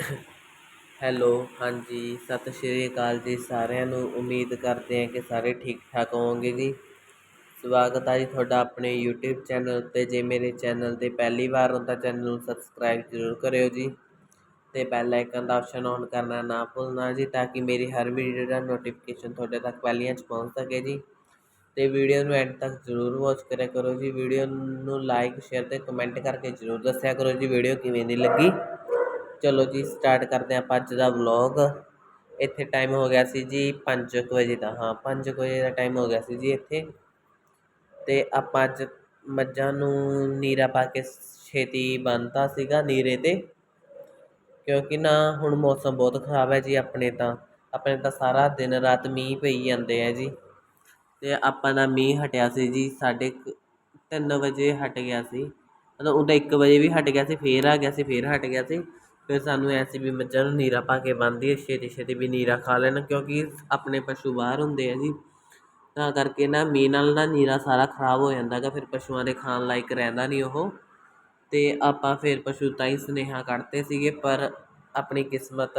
Hello, ਹਾਂਜੀ, ਸਤਿ ਸ਼੍ਰੀ ਅਕਾਲ ਜੀ ਸਾਰਿਆਂ ਨੂੰ। ਉਮੀਦ ਕਰਦੇ ਹਾਂ ਕਿ ਸਾਰੇ ਠੀਕ ਠਾਕ ਹੋਵੋਗੇ ਜੀ। ਸਵਾਗਤ ਹੈ ਜੀ ਤੁਹਾਡਾ ਆਪਣੇ YouTube ਚੈਨਲ ਉੱਤੇ। ਜੇ ਮੇਰੇ ਚੈਨਲ ਤੇ ਪਹਿਲੀ ਵਾਰ ਹੋ ਤਾਂ ਚੈਨਲ ਨੂੰ ਸਬਸਕ੍ਰਾਈਬ ਜ਼ਰੂਰ ਕਰਿਓ ਜੀ। ਤੇ ਬੈਲ ਆਈਕਨ ਦਾ ਆਪਸ਼ਨ ਔਨ ਕਰਨਾ ਨਾ ਭੁੱਲਣਾ ਜੀ, ਤਾਂ ਕਿ ਮੇਰੀ ਹਰ ਵੀਡੀਓ ਦਾ ਨੋਟੀਫਿਕੇਸ਼ਨ ਤੁਹਾਡੇ ਤੱਕ ਪਹਿਲੀਆਂ 'ਚ ਪਹੁੰਚ ਸਕੇ ਜੀ। ਤੇ ਵੀਡੀਓ ਨੂੰ ਐਂਡ ਤੱਕ ਜ਼ਰੂਰ ਵਾਚ ਕਰਿਆ ਕਰੋ ਜੀ। ਵੀਡੀਓ ਨੂੰ ਲਾਈਕ ਸ਼ੇਅਰ ਤੇ ਕਮੈਂਟ ਕਰਕੇ ਜ਼ਰੂਰ ਦੱਸਿਆ ਕਰੋ ਜੀ, ਵੀਡੀਓ ਕਿਵੇਂ ਦੀ ਲੱਗੀ। ਚਲੋ ਜੀ ਸਟਾਰਟ ਕਰਦੇ ਹਾਂ ਆਪਾਂ ਅੱਜ ਦਾ ਵਲੌਗ ਇੱਥੇ ਟਾਈਮ ਹੋ ਗਿਆ ਸੀ ਜੀ 5 ਵਜੇ ਦਾ। ਹਾਂ 5 ਵਜੇ ਦਾ ਟਾਈਮ ਹੋ ਗਿਆ ਸੀ ਜੀ ਇੱਥੇ। ਤੇ ਆਪਾਂ ਅੱਜ ਮੱਝਾਂ ਨੂੰ ਨੀਰਾ ਪਾ ਕੇ ਛੇਤੀ ਬੰਨਤਾ ਸੀਗਾ ਨੀਰੇ ਤੇ। ਕਿਉਂਕਿ ਨਾ ਹੁਣ ਮੌਸਮ ਬਹੁਤ ਖਰਾਬ ਹੈ ਜੀ ਆਪਣੇ ਤਾਂ। ਆਪਣੇ ਤਾਂ ਸਾਰਾ ਦਿਨ ਰਾਤ ਮੀਂਹ ਪਈ ਜਾਂਦੇ ਆ ਜੀ। ਤੇ ਆਪਾਂ ਦਾ ਮੀਂਹ ਹਟਿਆ ਸੀ ਜੀ, ਸਾਢੇ ਤਿੰਨ ਵਜੇ ਹਟ ਗਿਆ ਸੀ। ਮਤਲਬ ਉਹਦਾ 1 ਵਜੇ ਵੀ ਹਟ ਗਿਆ ਸੀ, ਫੇਰ ਆ ਗਿਆ ਸੀ, ਫੇਰ ਹਟ ਗਿਆ ਸੀ। ਫਿਰ ਸਾਨੂੰ ਐਸੀ ਵੀ ਮੱਝਾਂ ਨੂੰ ਨੀਰਾ ਪਾ ਕੇ ਬੰਨ੍ਹਦੀਏ ਛੇਤੀ ਛੇਤੀ ਵੀ ਨੀਰਾ ਖਾ ਲੈਣ ਕਿਉਂਕਿ ਆਪਣੇ ਪਸ਼ੂ ਬਾਹਰ ਹੁੰਦੇ ਆ ਜੀ। ਤਾਂ ਕਰਕੇ ਨਾ ਮੀਂਹ ਨਾਲ ਨਾ ਨੀਰਾ ਸਾਰਾ ਖਰਾਬ ਹੋ ਜਾਂਦਾ ਗਾ, ਫਿਰ ਪਸ਼ੂਆਂ ਦੇ ਖਾਣ ਲਾਇਕ ਰਹਿੰਦਾ ਨਹੀਂ ਉਹ। ਅਤੇ ਆਪਾਂ ਫਿਰ ਪਸ਼ੂ ਤਾਂ ਹੀ ਸੁਨੇਹਾ ਕੱਢਦੇ ਸੀਗੇ, ਪਰ ਆਪਣੀ ਕਿਸਮਤ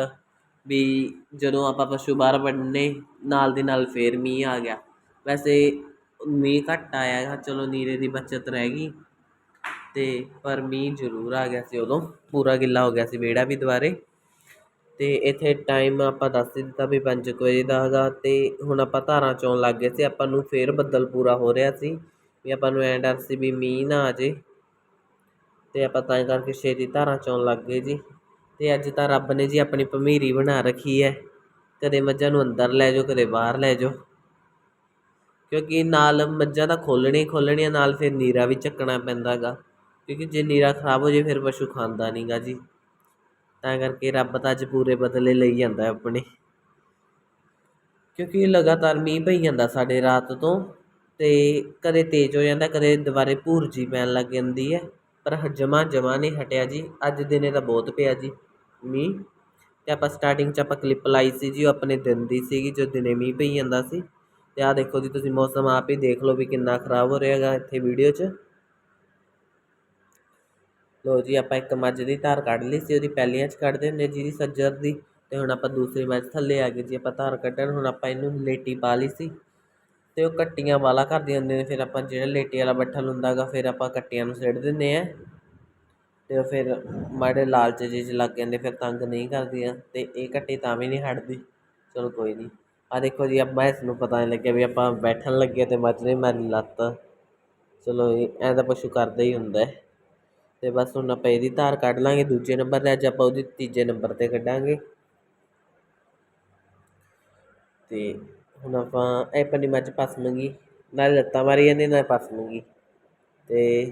ਵੀ ਜਦੋਂ ਆਪਾਂ ਪਸ਼ੂ ਬਾਹਰ ਵੱਢਣੇ ਨਾਲ ਦੀ ਨਾਲ ਫਿਰ ਮੀਂਹ ਆ ਗਿਆ। ਵੈਸੇ ਮੀਂਹ ਘੱਟ ਆਇਆ ਗਾ, ਚਲੋ ਨੀਰੇ ਦੀ ਬਚਤ ਰਹਿ ਗਈ। ਅਤੇ ਪਰ ਮੀਂਹ ਜ਼ਰੂਰ ਆ ਗਿਆ ਸੀ ਉਦੋਂ। ਪੂਰਾ ਗਿੱਲਾ ਹੋ ਗਿਆ ਸੀ ਵਿਹੜਾ ਵੀ ਦੁਬਾਰੇ। ਅਤੇ ਇੱਥੇ ਟਾਈਮ ਆਪਾਂ ਦੱਸ ਹੀ ਦਿੱਤਾ ਵੀ ਪੰਜ ਕੁ ਵਜੇ ਦਾ ਹੈਗਾ ਅਤੇ ਹੁਣ ਆਪਾਂ ਧਾਰਾਂ ਚੋਣ ਲੱਗ ਗਏ ਸੀ। ਆਪਾਂ ਨੂੰ ਫਿਰ ਬੱਦਲ ਪੂਰਾ ਹੋ ਰਿਹਾ ਸੀ ਵੀ ਆਪਾਂ ਨੂੰ ਐਂ ਡਰ ਸੀ ਵੀ ਮੀਂਹ ਨਾ ਆ ਜੇ। ਅਤੇ ਆਪਾਂ ਤਾਂ ਕਰਕੇ ਛੇਤੀ ਧਾਰਾਂ ਚੋਣ ਲੱਗ ਗਏ ਜੀ। ਅਤੇ ਅੱਜ ਤਾਂ ਰੱਬ ਨੇ ਜੀ ਆਪਣੀ ਭਮੀਰੀ ਬਣਾ ਰੱਖੀ ਹੈ। ਕਦੇ ਮੱਝਾਂ ਨੂੰ ਅੰਦਰ ਲੈ ਜਾਓ, ਕਦੇ ਬਾਹਰ ਲੈ ਜਾਓ। ਕਿਉਂਕਿ ਨਾਲ ਮੱਝਾਂ ਤਾਂ ਖੋਲ੍ਹਣੀਆਂ ਖੋਲ੍ਹਣੀਆਂ, ਨਾਲ ਫਿਰ ਨੀਰਾ ਵੀ ਚੱਕਣਾ ਪੈਂਦਾ ਹੈਗਾ। ਕਿਉਂਕਿ ਜੇ ਨੀਰਾ ਖਰਾਬ ਹੋ ਜੇ, ਫਿਰ ਪਸ਼ੂ ਖਾਂਦਾ ਨਹੀਂ ਗਾ ਜੀ। ਤਾਂ ਕਰਕੇ ਰੱਬ ਤਾਂ ਅੱਜ ਪੂਰੇ ਬਦਲੇ ਲਈ ਜਾਂਦਾ ਆਪਣੇ। ਕਿਉਂਕਿ ਲਗਾਤਾਰ ਮੀਂਹ ਪਈ ਜਾਂਦਾ ਸਾਡੇ ਰਾਤ ਤੋਂ, ਤੇ ਕਦੇ ਤੇਜ਼ ਹੋ ਜਾਂਦਾ, ਕਦੇ ਦੁਬਾਰੇ ਭੂਰਜੀ ਪੈਣ ਲੱਗ ਜਾਂਦੀ ਹੈ। ਪਰ ਜਮਾ ਜਮਾ ਨਹੀਂ ਹਟਿਆ ਜੀ। ਅੱਜ ਦਿਨੇ ਤਾਂ ਬਹੁਤ ਪਿਆ ਜੀ ਮੀਂਹ। ਤੇ ਆਪਾਂ ਸਟਾਰਟਿੰਗ 'ਚ ਆਪਾਂ ਕਲਿੱਪ ਲਾਈ ਸੀ ਜੀ, ਉਹ ਆਪਣੇ ਦਿਨ ਦੀ ਸੀਗੀ, ਜੋ ਦਿਨੇ ਮੀਂਹ ਪਈ ਜਾਂਦਾ ਸੀ। ਤੇ ਆਹ ਦੇਖੋ ਜੀ, ਤੁਸੀਂ ਮੌਸਮ ਆਪ ਹੀ ਦੇਖ ਲਓ ਵੀ ਕਿੰਨਾ ਖਰਾਬ ਹੋ ਰਿਹਾ ਹੈਗਾ ਇੱਥੇ ਵੀਡੀਓ 'ਚ। ਲਓ ਜੀ, ਆਪਾਂ ਇੱਕ ਮੱਝ ਦੀ ਧਾਰ ਕੱਢ ਲਈ ਸੀ, ਉਹਦੀ ਪਹਿਲੀਆਂ 'ਚ ਕੱਢਦੇ ਹੁੰਦੇ ਜਿਹਦੀ ਸੱਜਰ ਦੀ ਅਤੇ ਹੁਣ ਆਪਾਂ ਦੂਸਰੀ ਮੱਝ ਥੱਲੇ ਆ ਗਏ ਜੀ, ਆਪਾਂ ਧਾਰ ਕੱਢਣ, ਹੁਣ ਆਪਾਂ ਇਹਨੂੰ ਲੇਟੀ ਪਾ ਲਈ ਸੀ ਅਤੇ ਉਹ ਕੱਟੀਆਂ ਵਾਲਾ ਕਰਦੇ ਹੁੰਦੇ ਨੇ, ਫਿਰ ਆਪਾਂ ਜਿਹੜਾ ਲੇਟੀ ਵਾਲਾ ਬੱਠਲ ਹੁੰਦਾ ਗਾ ਫਿਰ ਆਪਾਂ ਕੱਟੀਆਂ ਨੂੰ ਸਿੱਟ ਦਿੰਦੇ ਹਾਂ ਅਤੇ ਉਹ ਫਿਰ ਮਾੜੇ ਲਾਲਚ ਜਿਹੇ 'ਚ ਲੱਗ ਜਾਂਦੇ, ਫਿਰ ਤੰਗ ਨਹੀਂ ਕਰਦੀਆਂ ਅਤੇ ਇਹ ਕੱਟੀ ਤਾਂ ਵੀ ਨਹੀਂ ਹਟਦੀ। ਚਲੋ ਕੋਈ ਨਹੀਂ ਆ ਦੇਖੋ ਜੀ, ਆਪਾਂ ਇਸ ਨੂੰ ਪਤਾ ਨਹੀਂ ਲੱਗਿਆ ਵੀ ਆਪਾਂ ਬੈਠਣ ਲੱਗੇ ਅਤੇ ਮੱਝ ਨੇ ਮਾਰੀ ਲੱਤ। ਚਲੋ ਇਹ ਐਂ ਤਾਂ ਪਸ਼ੂ ਕਰਦਾ ਹੀ ਹੁੰਦਾ ਅਤੇ ਬਸ ਹੁਣ ਆਪਾਂ ਇਹਦੀ ਧਾਰ ਕੱਢ ਲਾਂਗੇ, ਦੂਜੇ ਨੰਬਰ ਤੇ ਅੱਜ ਆਪਾਂ ਉਹਦੀ ਤੀਜੇ ਨੰਬਰ ਤੇ ਕੱਢਾਂਗੇ। ਅਤੇ ਹੁਣ ਆਪਾਂ ਇਹ ਪੰਨੀ ਮੱਝ ਪਸਮਗੀ ਨਾਲ ਲੱਤਾਂ ਮਾਰੀ ਜਾਂਦੀ ਨਾਲੇ ਪਸਮਗੀ ਅਤੇ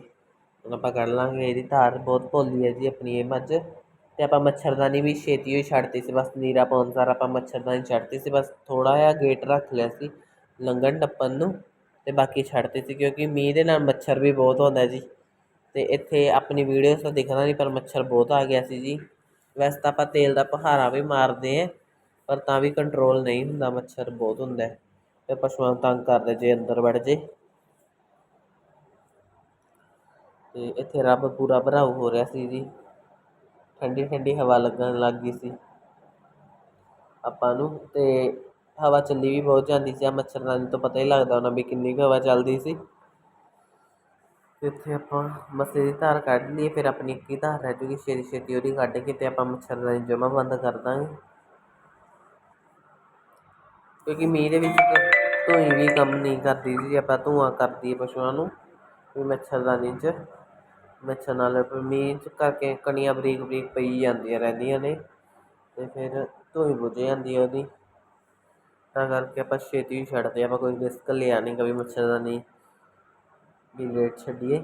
ਹੁਣ ਆਪਾਂ ਕੱਢ ਲਾਂਗੇ ਇਹਦੀ ਧਾਰ, ਬਹੁਤ ਭੋਲੀ ਹੈ ਜੀ ਆਪਣੀ ਇਹ ਮੱਝ। ਅਤੇ ਆਪਾਂ ਮੱਛਰਦਾਨੀ ਵੀ ਛੇਤੀ ਹੋਈ ਛੱਡਤੀ ਸੀ, ਬਸ ਨੀਰਾ ਪਾਉਣ ਸਾਰ ਆਪਾਂ ਮੱਛਰਦਾਨੀ ਛੱਡਤੀ ਸੀ, ਬਸ ਥੋੜ੍ਹਾ ਜਿਹਾ ਗੇਟ ਰੱਖ ਲਿਆ ਸੀ, ਲੰਘਣ ਟੱਪਣ ਨੂੰ। ਅਤੇ ਬਾਕੀ ਛੱਡਤੀ ਸੀ, ਕਿਉਂਕਿ ਮੀਂਹ ਦੇ ਨਾਲ ਮੱਛਰ ਵੀ ਬਹੁਤ ਹੁੰਦਾ ਜੀ। ਅਤੇ ਇੱਥੇ ਆਪਣੀ ਵੀਡੀਓਸ ਤਾਂ ਦਿਖਦਾ ਨਹੀਂ, ਪਰ ਮੱਛਰ ਬਹੁਤ ਆ ਗਿਆ ਸੀ ਜੀ। ਵੈਸੇ ਤਾਂ ਆਪਾਂ ਤੇਲ ਦਾ ਪਹਾਰਾ ਵੀ ਮਾਰਦੇ ਆ ਪਰ ਤਾਂ ਵੀ ਕੰਟਰੋਲ ਨਹੀਂ ਹੁੰਦਾ, ਮੱਛਰ ਬਹੁਤ ਹੁੰਦਾ ਤੇ ਪਸ਼ੂਆਂ ਨੂੰ ਤੰਗ ਕਰਦੇ ਜੇ ਅੰਦਰ ਵੜ ਜੇ। ਅਤੇ ਇੱਥੇ ਰੱਬ ਪੂਰਾ ਭਰਾਊ ਹੋ ਰਿਹਾ ਸੀ ਜੀ। ਠੰਡੀ ਠੰਡੀ ਹਵਾ ਲੱਗਣ ਲੱਗ ਗਈ ਸੀ। ਆਪਾਂ ਨੂੰ ਅਤੇ ਹਵਾ ਚੱਲੀ ਵੀ ਬਹੁਤ ਜਾਂਦੀ ਸੀ ਆ ਮੱਛਰਦਾਨੀ ਤੋਂ ਪਤਾ ਹੀ ਲੱਗਦਾ ਉਹਨਾਂ ਵੀ ਕਿੰਨੀ ਕੁ ਹਵਾ ਚੱਲਦੀ ਸੀ। ਅਤੇ ਉੱਥੇ ਆਪਾਂ ਮਸੇ ਦੀ ਧਾਰ ਕੱਢ ਲਈਏ, ਫਿਰ ਆਪਣੀ ਇੱਕੀ ਧਾਰ ਰਹਿ ਜੂਗੀ। ਛੇਤੀ ਛੇਤੀ ਉਹਦੀ ਕੱਢ ਕੇ ਅਤੇ ਆਪਾਂ ਮੱਛਰਦਾਨੀ ਜਮ੍ਹਾਂ ਬੰਦ ਕਰ ਦਾਂਗੇ। ਕਿਉਂਕਿ ਮੀਂਹ ਦੇ ਵਿੱਚ ਧੂਈ ਵੀ ਕੰਮ ਨਹੀਂ ਕਰਦੀ ਜੀ ਆਪਾਂ ਧੂਆਂ ਕਰਦੀ ਪਸ਼ੂਆਂ ਨੂੰ, ਵੀ ਮੱਛਰਦਾਨੀ 'ਚ ਮੱਛਰ ਨਾਲ ਮੀਂਹ 'ਚ ਕਰਕੇ ਕਣੀਆਂ ਬਰੀਕ ਬਰੀਕ ਪਈ ਜਾਂਦੀਆਂ ਰਹਿੰਦੀਆਂ ਨੇ ਅਤੇ ਫਿਰ ਧੂਈ ਬੁੱਝ ਜਾਂਦੀ ਹੈ ਉਹਦੀ। ਤਾਂ ਕਰਕੇ ਆਪਾਂ ਛੇਤੀ ਛੱਡਦੇ ਆਪਾਂ ਕੋਈ ਰਿਸਕ ਲਿਆ ਨਹੀਂ ਕभी ਮੱਛਰਦਾਨੀ ਵੀ ਲੇਟ ਛੱਡੀਏ।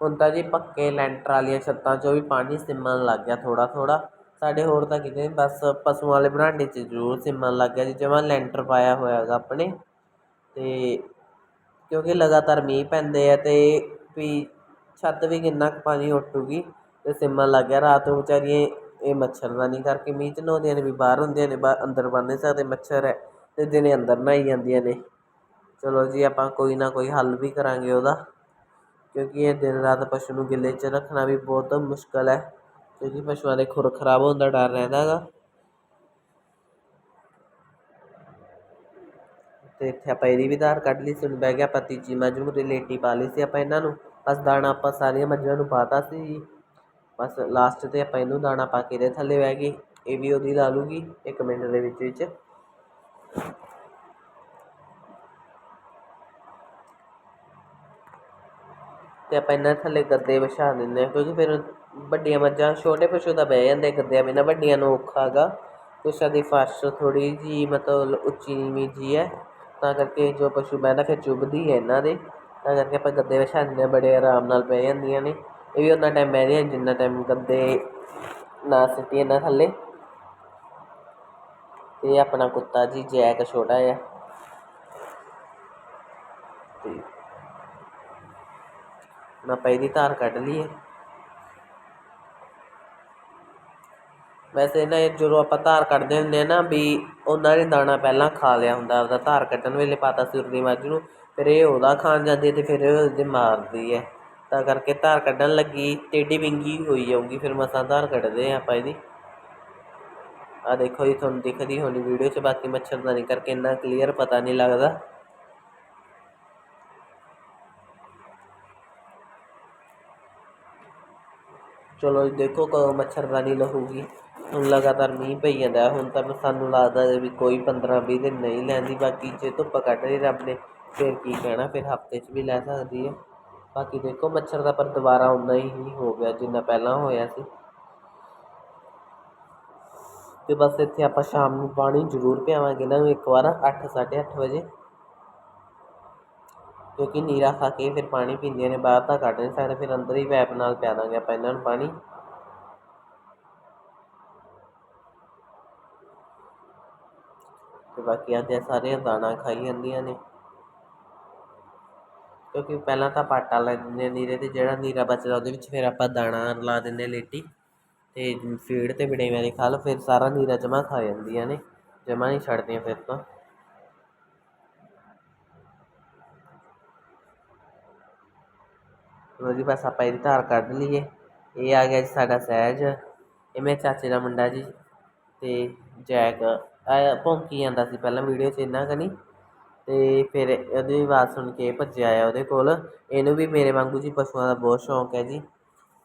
ਹੁਣ ਤਾਂ ਜੀ ਪੱਕੇ ਲੈਂਟਰ ਵਾਲੀਆਂ ਛੱਤਾਂ 'ਚੋਂ ਵੀ ਪਾਣੀ ਸਿਮਣ ਲੱਗ ਗਿਆ ਥੋੜ੍ਹਾ ਥੋੜ੍ਹਾ। ਸਾਡੇ ਹੋਰ ਤਾਂ ਕਿਤੇ ਬਸ ਪਸ਼ੂਆਂ ਵਾਲੇ ਬਰਾਂਡੇ 'ਚ ਜ਼ਰੂਰ ਸਿਮਣ ਲੱਗ ਗਿਆ ਜੀ ਜਿਵੇਂ ਲੈਂਟਰ ਪਾਇਆ ਹੋਇਆ ਹੈਗਾ ਆਪਣੇ। ਤੇ ਕਿਉਂਕਿ ਲਗਾਤਾਰ ਮੀਂਹ ਪੈਂਦੇ ਆ ਤੇ ਵੀ ਛੱਤ ਵੀ ਕਿੰਨਾ ਕੁ ਪਾਣੀ ਉੱਟੂਗੀ ਤੇ ਸਿਮਣ ਲੱਗ ਗਿਆ। ਰਾਤ ਨੂੰ ਵਿਚਾਰੀਆਂ ਇਹ ਮੱਛਰਦਾਨੀ ਕਰਕੇ ਮੀਂਹ 'ਚ ਨਹਾਉਂਦੀਆਂ ਨੇ, ਵੀ ਬਾਹਰ ਹੁੰਦੀਆਂ ਨੇ ਬਾਹਰ ਅੰਦਰ ਬੰਨ ਨਹੀਂ ਸਕਦੇ, ਮੱਛਰ ਹੈ। ਤੇ ਦਿਨੇ ਅੰਦਰ ਨਹਾਈ ਜਾਂਦੀਆਂ ਨੇ। ਚਲੋ ਜੀ, ਆਪਾਂ ਕੋਈ ਨਾ ਕੋਈ ਹੱਲ ਵੀ ਕਰਾਂਗੇ ਉਹਦਾ। ਕਿਉਂਕਿ ਇਹ ਦਿਨ ਰਾਤ ਪਸ਼ੂ ਨੂੰ ਗਿੱਲੇ 'ਚ ਰੱਖਣਾ ਵੀ ਬਹੁਤ ਮੁਸ਼ਕਲ ਹੈ। ਕਿਉਂਕਿ ਪਸ਼ੂਆਂ ਦੇ ਖੁਰ ਖਰਾਬ ਹੋਣ ਦਾ ਡਰ ਰਹਿੰਦਾ ਗਾ ਅਤੇ ਇੱਥੇ ਆਪਾਂ ਇਹਦੀ ਵੀ ਧਾਰ ਕੱਢ ਲਈ ਸੀ, ਹੁਣ ਬਹਿ ਗਿਆ ਆਪਾਂ ਤੀਜੀ ਮੱਝ ਨੂੰ ਲੇਟੀ ਪਾ ਲਈ ਸੀ ਆਪਾਂ ਇਹਨਾਂ ਨੂੰ। ਬਸ ਦਾਣਾ ਆਪਾਂ ਸਾਰੀਆਂ ਮੱਝਾਂ ਨੂੰ ਪਾਤਾ ਸੀ ਜੀ। ਬਸ ਲਾਸਟ ਤੇ ਆਪਾਂ ਇਹਨੂੰ ਦਾਣਾ ਪਾ ਕੇ ਇਹਦੇ ਥੱਲੇ ਬਹਿ ਗਏ। ਇਹ ਵੀ ਉਹਦੀ ਲਾ ਲੂਗੀ, ਇੱਕ ਮਿੰਟ ਦੇ ਵਿੱਚ ਵਿੱਚ। ਤੇ ਆਪਾਂ ਇਹਨਾਂ ਥੱਲੇ ਗੱਦੇ ਵਿਛਾ ਦਿੰਦੇ ਹਾਂ, ਕਿਉਂਕਿ ਫਿਰ ਵੱਡੀਆਂ ਮੱਝਾਂ ਛੋਟੇ ਪਸ਼ੂ ਤਾਂ ਬਹਿ ਜਾਂਦੇ ਗੱਦਿਆਂ ਬਿਨਾਂ, ਵੱਡੀਆਂ ਨੂੰ ਔਖਾ ਗਾ। ਕੁਛ ਦੀ ਫਰਸ਼ ਥੋੜ੍ਹੀ ਜਿਹੀ ਮਤਲਬ ਉੱਚੀ ਨੀਵੀਂ ਜੀ ਹੈ, ਤਾਂ ਕਰਕੇ ਜੋ ਪਸ਼ੂ ਬਹਿੰਦਾ ਫਿਰ ਚੁੱਭਦੀ ਹੈ ਇਹਨਾਂ ਦੇ। ਤਾਂ ਕਰਕੇ ਆਪਾਂ ਗੱਦੇ ਵਿਛਾ ਦਿੰਦੇ ਹਾਂ, ਬੜੇ ਆਰਾਮ ਨਾਲ ਬਹਿ ਜਾਂਦੀਆਂ ਨੇ। ਇਹ ਵੀ ਉਹਨਾਂ ਟਾਈਮ ਬਹਿ ਬਹਿੰਦੀਆਂ ਜਿੰਨਾ ਟਾਈਮ ਗੱਦੇ ਨਾ ਸਿੱਟੀ ਇਹਨਾਂ ਥੱਲੇ। ਇਹ ਆਪਣਾ ਕੁੱਤਾ ਜੀ, ਜੈਕ ਛੋਟਾ ਆ ਤੇ ਹੁਣ ਆਪਾਂ ਇਹਦੀ ਧਾਰ ਕੱਢ ਲਈਏ। ਵੈਸੇ ਨਾ ਇਹ ਜਦੋਂ ਆਪਾਂ ਧਾਰ ਕੱਢਦੇ ਹੁੰਦੇ ਆ ਨਾ ਵੀ ਉਹਨਾਂ ਨੇ ਦਾਣਾ ਪਹਿਲਾਂ ਖਾ ਲਿਆ ਹੁੰਦਾ ਉਹਦਾ ਧਾਰ ਕੱਢਣ ਵੇਲੇ ਪਾਤਾ ਸੀ ਉਰਦੀ ਮੱਝ ਨੂੰ, ਫਿਰ ਇਹ ਉਹਦਾ ਖਾਣ ਜਾਂਦੀ ਤੇ ਫਿਰ ਇਹ ਉਹਦੇ ਮਾਰਦੀ ਹੈ ਤਾਂ ਕਰਕੇ ਧਾਰ ਕੱਢਣ ਲੱਗੀ, ਟੇਢੀ ਵਿੰਗੀ ਹੋਈ ਜਾਊਗੀ, ਫਿਰ ਮਸਾਂ ਧਾਰ ਕੱਢਦੇ ਆ ਆਪਾਂ ਇਹਦੀ। ਆ ਦੇਖੋ ਜੀ ਤੁਹਾਨੂੰ ਦਿਖਦੀ ਹੋਣੀ ਵੀਡੀਓ 'ਚ ਬਾਕੀ ਮੱਛਰਦਾਨੀ ਕਰਕੇ ਇੰਨਾ ਕਲੀਅਰ ਪਤਾ ਨਹੀਂ ਲੱਗਦਾ ਚਲੋ ਜੀ ਦੇਖੋ ਕਦੋਂ ਮੱਛਰਦਾਨੀ ਲਹੂਗੀ ਹੁਣ ਲਗਾਤਾਰ ਮੀਂਹ ਪਈ ਜਾਂਦਾ ਹੁਣ ਤਾਂ ਸਾਨੂੰ ਲੱਗਦਾ ਵੀ ਕੋਈ 15 20 ਦਿਨ ਨਹੀਂ ਲੈਂਦੀ ਬਾਕੀ ਜੇ ਧੁੱਪ ਕੱਢ ਰਹੀ ਰੱਬ ਨੇ ਫਿਰ ਕੀ ਕਹਿਣਾ ਫਿਰ ਹਫ਼ਤੇ 'ਚ ਵੀ ਲੈ ਸਕਦੀ ਹੈ ਬਾਕੀ ਦੇਖੋ ਮੱਛਰ ਦਾ ਪਰ ਦੁਬਾਰਾ ਉਨਾ ਹੀ ਹੋ ਗਿਆ ਜਿੰਨਾ ਪਹਿਲਾਂ ਹੋਇਆ ਸੀ ਅਤੇ ਬਸ ਇੱਥੇ ਆਪਾਂ ਸ਼ਾਮ ਨੂੰ ਪਾਣੀ ਜ਼ਰੂਰ ਪਿਆਵਾਂਗੇ ਇਹਨਾਂ ਨੂੰ, ਇੱਕ ਵਾਰ 8 8:30 ਵਜੇ। ਕਿਉਂਕਿ ਨੀਰਾ ਖਾ ਕੇ ਫਿਰ ਪਾਣੀ ਪੀਂਦੀਆਂ ਨੇ, ਬਾਹਰ ਤਾਂ ਕੱਢ ਨਹੀਂ ਸਕਦੇ, ਫਿਰ ਅੰਦਰ ਹੀ ਪੈਪ ਨਾਲ ਪਿਆ ਦਾਂਗੇ ਆਪਾਂ ਇਹਨਾਂ ਨੂੰ ਪਾਣੀ। ਤੇ ਬਾਕੀ ਆਦੇ ਸਾਰੇ ਦਾਣਾ ਖਾਈ ਜਾਂਦੀਆਂ ਨੇ। ਕਿਉਂਕਿ ਪਹਿਲਾਂ ਤਾਂ ਪਾਟਾ ਲੈ ਦਿੰਦੇ ਨੀਰੇ ਤੇ, ਜਿਹੜਾ ਨੀਰਾ ਬਚਦਾ ਉਹਦੇ ਵਿੱਚ ਫਿਰ ਆਪਾਂ ਦਾਣਾ ਲਾ ਦਿੰਦੇ ਲੇਟੀ। ਅਤੇ ਫੀਡ ਅਤੇ ਬੜੇਵਿਆਂ ਦੀ ਖਲ ਫਿਰ ਸਾਰਾ ਨੀਰਾ ਜਮ੍ਹਾਂ ਖਾ ਜਾਂਦੀਆਂ ਨੇ, ਜਮ੍ਹਾਂ ਨਹੀਂ ਛੱਡਦੀਆਂ ਫਿਰ ਤਾਂ। ਲੋ ਜੀ, ਬਸ ਆਪਾਂ ਇਹਦੀ ਧਾਰ ਕੱਢ ਲਈਏ। ਇਹ ਆ ਗਿਆ ਜੀ ਸਾਡਾ ਸਹਿਜ। ਇਹ ਮੇਰੇ ਚਾਚੇ ਦਾ ਮੁੰਡਾ ਜੀ ਅਤੇ ਜੈਕ ਆ ਭੌਂਕੀ ਜਾਂਦਾ ਸੀ ਪਹਿਲਾਂ ਵੀਡੀਓ 'ਚ ਇੰਨਾ ਕਨੀ ਅਤੇ ਫਿਰ ਉਹਦੀ ਆਵਾਜ਼ ਸੁਣ ਕੇ ਭੱਜਿਆ ਆ ਉਹਦੇ ਕੋਲ। ਇਹਨੂੰ ਵੀ ਮੇਰੇ ਵਾਂਗੂ ਜੀ ਪਸ਼ੂਆਂ ਦਾ ਬਹੁਤ ਸ਼ੌਂਕ ਹੈ ਜੀ।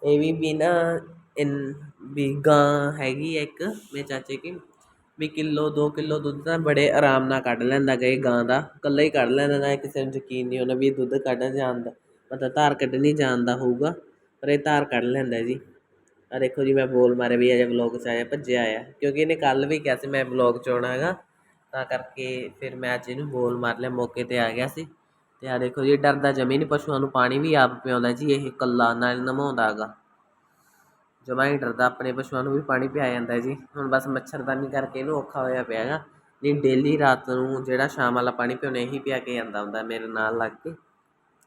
ਇਹ ਵੀ ਬਿਨਾਂ ਇਨ ਵੀ ਗਾਂ ਹੈਗੀ ਹੈ ਇੱਕ ਮੇਰੇ ਚਾਚੇ ਕੀ ਵੀ ਕਿਲੋ, ਦੋ ਕਿਲੋ ਦੁੱਧ ਤਾਂ ਬੜੇ ਆਰਾਮ ਨਾਲ ਕੱਢ ਲੈਂਦਾ ਗਾ ਇਹ ਗਾਂ ਦਾ, ਇਕੱਲਾ ਹੀ ਕੱਢ ਲੈਂਦਾ ਨਾ ਕਿਸੇ ਨੂੰ ਯਕੀਨ ਨਹੀਂ ਹੁੰਦਾ ਵੀ ਇਹ ਦੁੱਧ ਕੱਢ ਜਾਂਦਾ ਮਤਲਬ ਧਾਰ ਕੱਢਣੀ ਜਾਣਦਾ ਹੋਊਗਾ, ਪਰ ਇਹ ਧਾਰ ਕੱਢ ਲੈਂਦਾ ਜੀ। ਆ ਦੇਖੋ ਜੀ ਮੈਂ ਬੋਲ ਮਾਰੇ ਵੀ ਅਜੇ ਵਲੌਗ 'ਚ ਆਇਆ, ਭੱਜਿਆ ਆਇਆ, ਕਿਉਂਕਿ ਇਹਨੇ ਕੱਲ ਵੀ ਕਿਹਾ ਸੀ ਮੈਂ ਵਲੌਗ 'ਚ ਆਉਣਾ ਹੈਗਾ, ਤਾਂ ਕਰਕੇ ਫਿਰ ਮੈਂ ਅੱਜ ਇਹਨੂੰ ਬੋਲ ਮਾਰ ਲਿਆ, ਮੌਕੇ 'ਤੇ ਆ ਗਿਆ ਸੀ। ਤੇ ਆ ਦੇਖੋ ਜੀ ਡਰਦਾ ਜਮੀ ਨਹੀਂ ਪਸ਼ੂਆਂ ਨੂੰ ਪਾਣੀ ਵੀ ਆਪ ਪਿਆਉਂਦਾ ਜੀ, ਇਹ ਇਕੱਲਾ ਨਾਲ ਨਮਾਉਂਦਾ ਹੈਗਾ ਜਮਾ ਹੀ ਡਰਦਾ, ਆਪਣੇ ਪਸ਼ੂਆਂ ਨੂੰ ਵੀ ਪਾਣੀ ਪਿਆ ਜਾਂਦਾ ਜੀ। ਹੁਣ ਬਸ ਮੱਛਰਦਾਨੀ ਕਰਕੇ ਇਹਨੂੰ ਔਖਾ ਹੋਇਆ ਪਿਆ ਹੈਗਾ। ਨਹੀਂ ਡੇਲੀ ਰਾਤ ਨੂੰ ਜਿਹੜਾ ਸ਼ਾਮ ਵਾਲਾ ਪਾਣੀ ਪਿਉਣੇ ਇਹੀ ਪਿਆ ਕੇ ਜਾਂਦਾ ਹੁੰਦਾ ਮੇਰੇ ਨਾਲ ਲੱਗ ਕੇ।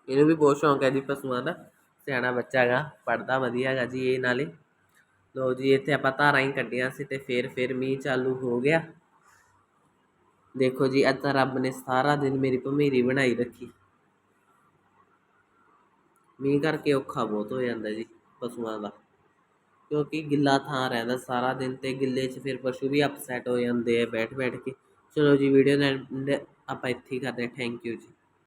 ਇਹਨੂੰ ਵੀ ਬਹੁਤ ਸ਼ੌਂਕ ਹੈ ਜੀ ਪਸ਼ੂਆਂ ਦਾ। ਸਿਆਣਾ ਬੱਚਾ ਹੈਗਾ ਪੜਦਾ ਵਧੀਆ ਹੈਗਾ ਜੀ ਇਹ ਨਾਲੇ। ਲੋ ਜੀ, ਇੱਥੇ ਆਪਾਂ ਧਾਰਾਂ ਹੀ ਕੱਢੀਆਂ ਸੀ ਤੇ ਫਿਰ ਫਿਰ ਮੀਂਹ ਚਾਲੂ ਹੋ ਗਿਆ। ਦੇਖੋ ਜੀ ਅੱਜ ਤਾਂ ਰੱਬ ਨੇ ਸਾਰਾ ਦਿਨ ਮੇਰੀ ਭਮੀਰੀ ਬਣਾਈ ਰੱਖੀ। ਮੀਂਹ ਕਰਕੇ ਔਖਾ ਬਹੁਤ ਹੋ ਜਾਂਦਾ ਜੀ ਪਸ਼ੂਆਂ ਦਾ। ਕਿਉਂਕਿ ਗਿੱਲਾ ਥਾਂ ਰਹਿੰਦਾ ਸਾਰਾ ਦਿਨ ਅਤੇ ਗਿੱਲੇ 'ਚ ਫਿਰ ਪਸ਼ੂ ਵੀ ਅਪਸੈਟ ਹੋ ਜਾਂਦੇ ਆ ਬੈਠ ਬੈਠ ਕੇ। ਚਲੋ ਜੀ ਵੀਡੀਓ ਆਪਾਂ ਇੱਥੇ ਹੀ ਕਰਦੇ ਥੈਂਕ ਯੂ ਜੀ।